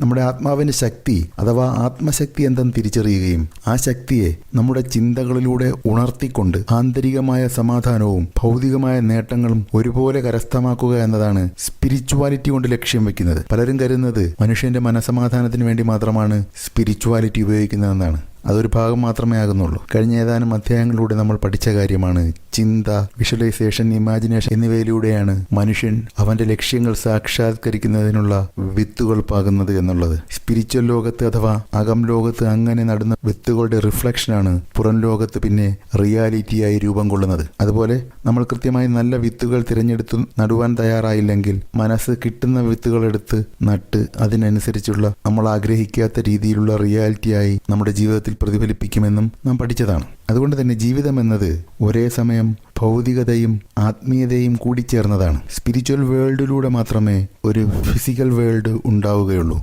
നമ്മുടെ ആത്മാവിന്റെ ശക്തി അഥവാ ആത്മശക്തി എന്തെന്ന് തിരിച്ചറിയുകയും ആ ശക്തിയെ നമ്മുടെ ചിന്തകളിലൂടെ ഉണർത്തിക്കൊണ്ട് ആന്തരികമായ സമാധാനവും ഭൗതികമായ നേട്ടങ്ങളും ഒരുപോലെ കരസ്ഥമാക്കുക എന്നതാണ് സ്പിരിച്വാലിറ്റി കൊണ്ട് ലക്ഷ്യം വെക്കുന്നത്. പലരും കരുതുന്നത് മനുഷ്യന്റെ മനസമാധാനത്തിന് വേണ്ടി മാത്രമാണ് സ്പിരിച്വാലിറ്റി ഉപയോഗിക്കുന്നതെന്നാണ്. അതൊരു ഭാഗം മാത്രമേ ആകുന്നുള്ളൂ. കഴിഞ്ഞ ഏതാനും അധ്യായങ്ങളിലൂടെ നമ്മൾ പഠിച്ച കാര്യമാണ് ചിന്ത വിഷ്വലൈസേഷൻ ഇമാജിനേഷൻ എന്നിവയിലൂടെയാണ് മനുഷ്യൻ അവന്റെ ലക്ഷ്യങ്ങൾ സാക്ഷാത്കരിക്കുന്നതിനുള്ള വിത്തുകൾ പാകുന്നത് എന്നുള്ളത്. സ്പിരിച്വൽ ലോകത്ത് അഥവാ അകം ലോകത്ത് അങ്ങനെ നടന്ന വിത്തുകളുടെ റിഫ്ലക്ഷനാണ് പുറം ലോകത്ത് പിന്നെ റിയാലിറ്റിയായി രൂപം കൊള്ളുന്നത്. അതുപോലെ നമ്മൾ കൃത്യമായി നല്ല വിത്തുകൾ തിരഞ്ഞെടുത്ത് നടുവാൻ തയ്യാറായില്ലെങ്കിൽ മനസ്സ് കിട്ടുന്ന വിത്തുകൾ എടുത്ത് നട്ട് അതിനനുസരിച്ചുള്ള നമ്മൾ ആഗ്രഹിക്കാത്ത രീതിയിലുള്ള റിയാലിറ്റിയായി നമ്മുടെ ജീവിതത്തിൽ പ്രതിഫലിപ്പിക്കുമെന്നും നാം പഠിച്ചതാണ്. അതുകൊണ്ട് തന്നെ ജീവിതം എന്നത് ഒരേ സമയം ഭൗതികതയും ആത്മീയതയും കൂടിച്ചേർന്നതാണ് സ്പിരിച്വൽ വേൾഡിലൂടെ മാത്രമേ ഒരു ഫിസിക്കൽ വേൾഡ് ഉണ്ടാവുകയുള്ളൂ.